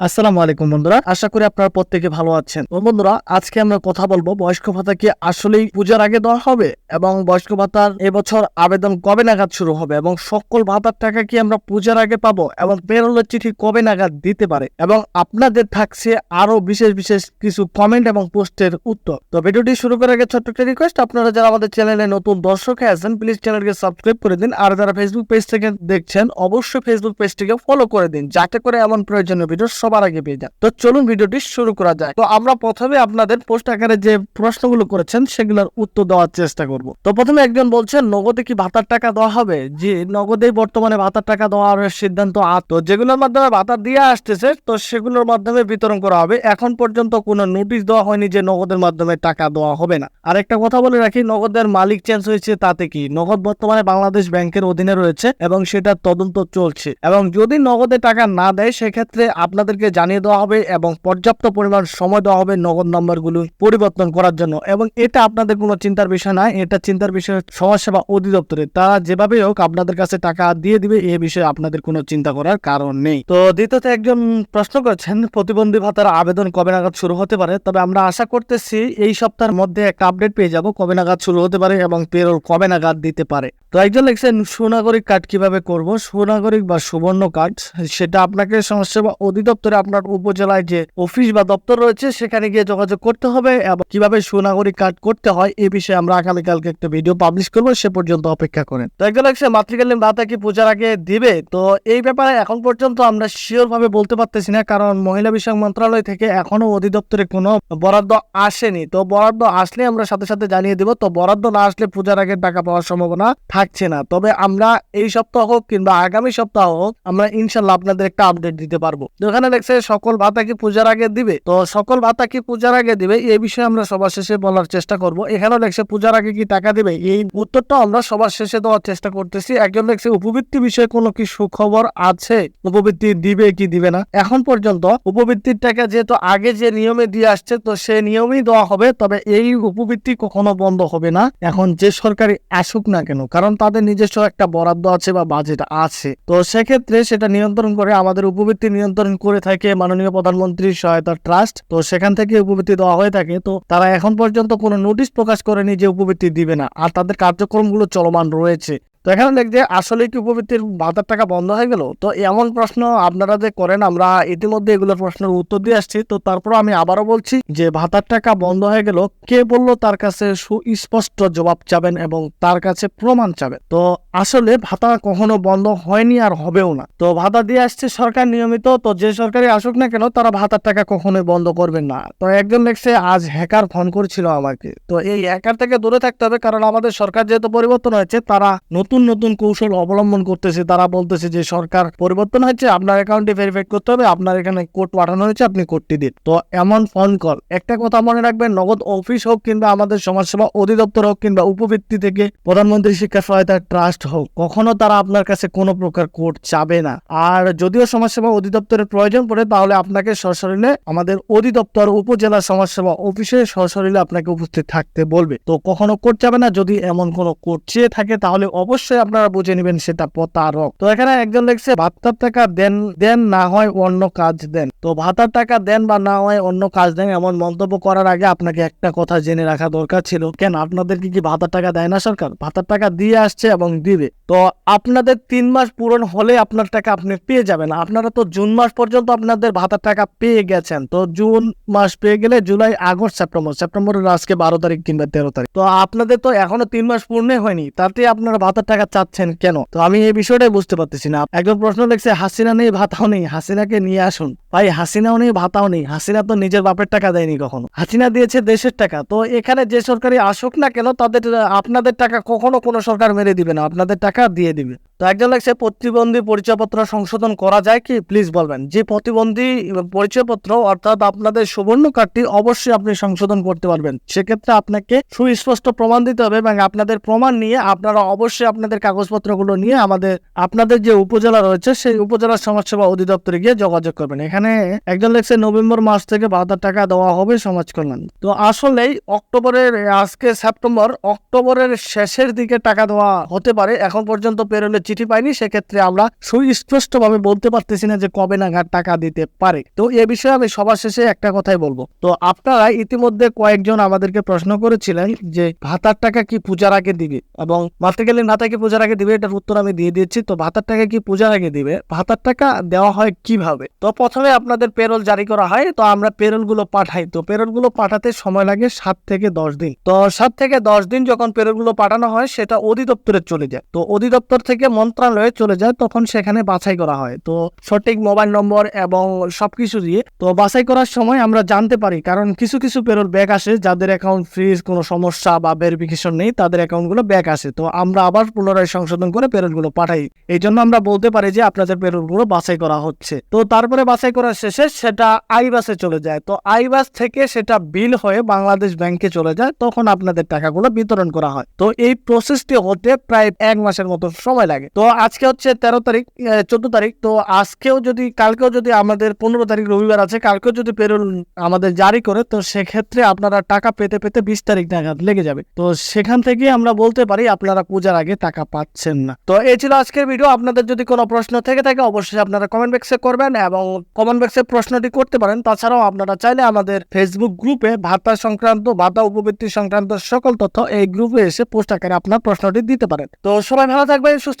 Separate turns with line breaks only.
আসসালামু আলাইকুম বন্ধুরা, আশা করি আপনারা প্রত্যেকে ভালো আছেন। তো বন্ধুরা, আজকে আমরা কথা বলব বয়স্ক ভাতা কি আসলেই পূজার আগে দেওয়া হবে এবং বয়স্ক ভাতার এবছর আবেদন কবে নাগাদ শুরু হবে এবং সকল ভাতার টাকা কি আমরা পূজার আগে পাবো এবং পেরোলের চিঠি কবে নাগাদ দিতে পারে এবং আপনাদের থাকছে আরও বিশেষ বিশেষ কিছু কমেন্ট এবং পোস্টের উত্তর। তো ভিডিওটি শুরু করার আগে ছোট্ট একটা রিকোয়েস্ট আপনারা যারা আমাদের চ্যানেলে নতুন দর্শক আছেন প্লিজ চ্যানেলকে সাবস্ক্রাইব করে দিন। আর যারা ফেসবুক পেজ থেকে দেখছেন, অবশ্যই ফেসবুক পেজটিকে ফলো করে দিন, যাতে করে এমন প্রয়োজনীয় ভিডিও সবার আগে পেয়ে যান। তো চলুন ভিডিওটি শুরু করা যায় তো আমরা প্রথমে আপনাদের পোস্ট আকারে যে প্রশ্নগুলো করেছেন, সেগুলোর উত্তর দেওয়ার চেষ্টা করব। তো প্রথমে একজন বলছেন, নগদে কি ভাতার টাকা দেওয়া হবে? যে নগদেই বর্তমানে ভাতার টাকা দেওয়ার সিদ্ধান্ত আ তো। যেগুলোর মাধ্যমে ভাতা দিয়ে আসতেছে, তো সেগুলোর মাধ্যমে বিতরণ করা হবে। এখন পর্যন্ত কোনো নোটিশ দেওয়া হয়নি যে নগদের মাধ্যমে টাকা দেওয়া হবে না। আর একটা কথা বলে রাখি, নগদের মালিক চেঞ্জ হয়েছে তাতে কি? নগদ বর্তমানে বাংলাদেশ ব্যাংকের অধীনে রয়েছে এবং সেটা তদন্ত চলছে। এবং যদি নগদে টাকা না দেয়, সেক্ষেত্রে আপনাদেরকে জানিয়ে দেওয়া হবে এবং পর্যাপ্ত পরিমাণ সময় দেওয়া হবে নগদ নাম্বারগুলো পরিবর্তন করার জন্য। এবং এটা আপনাদের কোনো চিন্তার বিষয় না এটা চিন্তার বিষয় সমাজসেবা অধিদপ্তরে তারা যেভাবে হোক আপনাদের কাছে টাকা দিয়ে দিবে, এ বিষয়ে আপনাদের কোনো চিন্তা করার কারণ নেই। তো দ্বিতীয়ত একজন প্রশ্ন করেছেন, প্রতিবন্ধী ভাতার আবেদন কবে নাগাদ শুরু হতে পারে? তবে আমরা আশা করতেছি এই সপ্তাহের মধ্যে একটা আপডেট পেয়ে যাব কবে নাগাদ শুরু হতে পারে এবং পেরোল কবে নাগাদ দিতে পারে। তো একজন লিখছেন, সুনাগরিক কার্ড কীভাবে করব? সুনাগরিক বা সুবর্ণ কার্ড, সেটা আপনাকে সমাজসেবা অধিদপ্তরে আপনার উপজেলায় যে অফিস বা দপ্তর রয়েছে, সেখানে গিয়ে যোগাযোগ করতে হবে এবং কীভাবে সুনাগরিক কার্ড করতে হয়, এ বিষয়ে আমরা আগামীকালকে একটা ভিডিও পাবলিশ করব, সে পর্যন্ত অপেক্ষা করেন। তো একজন লিখছে মাতৃকালীন ভাতা কি পূজার আগে দিবে? তো এই ব্যাপারে এখন পর্যন্ত আমরা শিওর ভাবে বলতে পারতেছি না, কারণ মহিলা বিষয়ক মন্ত্রণালয় থেকে এখনও অধিদপ্তরে কোনো বরাদ্দ আসেনি। তো বরাদ্দ আসলে আমরা সাথে সাথে জানিয়ে দিব, তো বরাদ্দ না আসলে পূজার আগে টাকা পাওয়ার সম্ভাবনা থাকছে না। তবে আমরা এই সপ্তাহ হোক কিংবা আগামী সপ্তাহ হোক, আমরা ইনশাল্লাহ আপনাদের একটা আপডেট দিতে পারব। তো এখানে দেখছে সকল ভাতা কি পূজার আগে দিবে? তো সকল ভাতা কি পূজার আগে দিবে? এই বিষয়ে আমরা সবার শেষে বলার চেষ্টা করব। এখানেও দেখছে পূজার আগে কি টাকা দিবে? এই উত্তরটা আমরা সবার শেষে দেওয়ার চেষ্টা করতেছি। একজন দেখছে, উপবৃত্তি বিষয়ে কোনো কি সুখবর আছে? উপবৃত্তি দিবে কি দিবে না? এখন পর্যন্ত উপবৃত্তির টাকা যেহেতু আগে যে নিয়মে দিয়ে আসছে, তো সে নিয়মেই দেওয়া হবে। তবে এই উপবৃত্তি কখনো বন্ধ হবে না। এখন যে সরকারি আসুক না কেন, কারণ তাদের নিজস্ব একটা বরাদ্দ আছে বা বাজেট আছে। তো সেক্ষেত্রে সেটা নিয়ন্ত্রণ করে আমাদের উপবৃত্তি নিয়ন্ত্রণ করে থাকে মাননীয় প্রধানমন্ত্রীর সহায়তা ট্রাস্ট। তো সেখান থেকে উপবৃত্তি দেওয়া হয়ে থাকে। তো তারা এখন পর্যন্ত কোনো নোটিশ প্রকাশ করেনি যে উপবৃত্তি দিবে না। আর তাদের কার্যক্রমগুলো চলমান রয়েছে। তো এখানে দেখ যে আসলে কি উপবৃত্তির ভাতার টাকা বন্ধ হয়ে গেল? তো এমন প্রশ্ন আপনারা যে করেন, আমরা ইতিমধ্যে এগুলোর প্রশ্নের উত্তর দিয়ে আসছি। তো তারপর আমি আবারও বলছি যে ভাতার টাকা বন্ধ হয়ে গেল, কে বলল তার কাছে সুস্পষ্ট জবাব চাবেন এবং তার কাছে প্রমাণ চাবেন? তো আসলে ভাতা কখনো বন্ধ হয়নি আর হবেও না। তো ভাতা দিয়ে আসছে সরকার নিয়মিত, তো যে সরকারি আসুক না কেন, তারা ভাতার টাকা কখনোই বন্ধ করবেন না। তো একজন দেখছে আজ হ্যাকার ফোন করেছিল আমাকে। তো এই হ্যাকার থেকে দূরে থাকতে হবে, কারণ আমাদের সরকার যেহেতু পরিবর্তন হয়েছে, তারা নতুন নতুন নতুন কৌশল অবলম্বন করতেছে। তারা বলতেছে যে, সরকার পরিবর্তন হয়েছে, আপনার অ্যাকাউন্টে ভেরিফাই করতে হবে, আপনার এখানে কোড পাঠানো হয়েছে, আপনি কোডটি দিন। তো এমন ফোন কল একটা কথা মনে রাখবেন, নগদ অফিস হোক কিংবা আমাদের সমাজসেবা অধিদপ্তর হোক কিংবা উপবৃত্তি থেকে প্রধানমন্ত্রী শিক্ষা সহায়তা ট্রাস্ট হোক, কখনো তারা আপনার কাছে কোনো প্রকার কোড চাবে না। আর যদিও সমাজসেবা অধিদপ্তরের প্রয়োজন পড়ে, তাহলে আপনাকে সশরীরে আমাদের অধিদপ্তর, উপজেলা সমাজসেবা অফিসে সশরীরে আপনাকে উপস্থিত থাকতে বলবে। তো কখনো কোড চাবে না, যদি এমন কোনো কোড চেয়ে থাকে, তাহলে অবশ্যই আপনারা বুঝে নেবেন সেটা প্রতারক। তো এখানে একজন লিখছে, ভাতার টাকা দেন দেন না হয় অন্য কাজ দেন। তো ভাতার টাকা দেন বা না হয় অন্য কাজ দেন এমন মন্তব্য করার আগে আপনাকে একটা কথা জেনে রাখা দরকার ছিল। কেন, আপনাদেরকে কি ভাতার টাকা দেয় না সরকার? ভাতার টাকা দিয়ে আসছে এবং দিবে। তো আপনাদের তিন মাস পূরণ হলে আপনার টাকা আপনি পেয়ে যাবেন। আপনারা তো জুন মাস পর্যন্ত আপনাদের ভাতার টাকা পেয়ে গেছেন। তো জুন মাস পেয়ে গেলে জুলাই, আগস্ট, সেপ্টেম্বর, সেপ্টেম্বরের আজকে বারো তারিখ কিংবা তেরো তারিখ। তো আপনাদের তো এখনও তিন মাস পূর্ণ হয়নি। তাতে আপনারা ভাতার টাকা চাচ্ছেন কেন? তো আমি এই বিষয়টাই বুঝতে পারতেছি না। একজন প্রশ্ন লিখছে হাসিনা নেই, ভাতাও নেই, হাসিনাকে নিয়ে আসুন। ভাই, হাসিনাও নেই, ভাতাও নেই। হাসিনা তো নিজের বাপের টাকা দেয়নি কখনো। হাসিনা দিয়েছে দেশের টাকা। তো এখানে যে সরকারি আসুক না কেন, তাদের, আপনাদের টাকা কখনো কোনো সরকার মেরে দিবে না। আপনাদের টাকা দিয়ে দিবে। তো একজন লাগছে, প্রতিবন্ধী পরিচয়পত্র সংশোধন করা যায় কি? প্লিজ বলবেন। যে প্রতিবন্ধী পরিচয়পত্র, অর্থাৎ আপনাদের সুবর্ণ কার্ডটি অবশ্যই আপনি সংশোধন করতে পারবেন। সেক্ষেত্রে আপনাকে সুস্পষ্ট প্রমাণ দিতে হবে এবং আপনাদের প্রমাণ নিয়ে আপনারা অবশ্যই আপনাদের কাগজপত্রগুলো নিয়ে আমাদের, আপনাদের যে উপজেলা রয়েছে, সেই উপজেলার সমাজসেবা অধিদপ্তরে গিয়ে যোগাযোগ করবেন। এখানে একজন লেখছে নভেম্বর মাস থেকে বাহাত্তর টাকা দেওয়া হবে সমাজ কল্যাণ। তো আসলেই অক্টোবরের, আজকে সেপ্টেম্বর, অক্টোবরের শেষের দিকে টাকা দেওয়া হতে পারে। এখন পর্যন্ত পেরোলে চিঠি পাইনি, সেক্ষেত্রে আমরা সুস্পষ্টভাবে বলতে পারতেছি না যে কবে নাগাদ টাকা দিতে পারে। তো এ বিষয়ে আমি সবার শেষে একটা কথাই বলব। তো আপনারা ইতিমধ্যে কয়েকজন আমাদেরকে প্রশ্ন করেছিলেন যে ভাতার টাকা কি পূজার আগে দিবে? এবং গেলে ভাতা কি পূজার আগে দিবে, এটার উত্তর আমি দিয়ে দিয়েছি তো ভাতার টাকা কি পূজার আগে দিবে? ভাতার টাকা দেওয়া হয় কীভাবে? তো প্রথমে আপনাদের পেরোল জারি করা হয়, তো আমরা পেরোলগুলো পাঠাই। তো পেরোলগুলো পাঠাতে সময় লাগে সাত থেকে দশ দিন। তো সাত থেকে দশ দিন যখন পেরোলগুলো পাঠানো হয়, সেটা অধিদপ্তরে চলে যায়। তো অধিদপ্তর থেকে মন্ত্রণালয়ে চলে যায়, তখন সেখানে বাছাই করা হয়। তো সঠিক মোবাইল নম্বর এবং সবকিছু দিয়ে, তো বাছাই করার সময় আমরা জানতে পারি, কারণ কিছু কিছু পেরোল ব্যাক আসে, যাদের অ্যাকাউন্ট ফ্রিজ কোনো সমস্যা বা ভেরিফিকেশন নেই, তাদের অ্যাকাউন্টগুলো ব্যাক আসে। তো আমরা আবার পুনরায় সংশোধন করে পেরোলগুলো পাঠাই। এই জন্য আমরা বলতে পারি যে, আপনাদের পেরোলগুলো বাছাই করা হচ্ছে। তো তারপরে বাছাই করার শেষে সেটা আইবাসে চলে যায়। তো আইবাস থেকে সেটা বিল হয়ে বাংলাদেশ ব্যাংকে চলে যায়, তখন আপনাদের টাকাগুলো বিতরণ করা হয়। তো এই প্রসেসটি হতে প্রায় এক মাসের মতো সময় লাগে। তো আজকে হচ্ছে তেরো তারিখ চোদ্দ তারিখ। তো আজকেও যদি, কালকেও যদি আমাদের পনেরো তারিখ রবিবার আছে, কালকেও যদি পেরোল আমাদের জারি করে, তো সেক্ষেত্রে আপনারা টাকা পেতে পেতে বিশ তারিখ নাগাদ লেগে যাবে। তো সেখান থেকে আমরা বলতে পারি, আপনারা পূজার আগে টাকা পাচ্ছেন না। তো এই ছিল আজকের ভিডিও। আপনাদের যদি কোনো প্রশ্ন থেকে থাকে, অবশ্যই আপনারা কমেন্ট বক্সে করবেন এবং কমেন্ট বক্সে প্রশ্নটি করতে পারেন। তাছাড়াও আপনারা চাইলে আমাদের ফেসবুক গ্রুপে ভাতা সংক্রান্ত, ভাতা উপবৃত্তি সংক্রান্ত সকল তথ্য এই গ্রুপে এসে পোস্ট আকারে আপনার প্রশ্নটি দিতে পারেন। তো সবাই ভালো থাকবেন, সুস্থ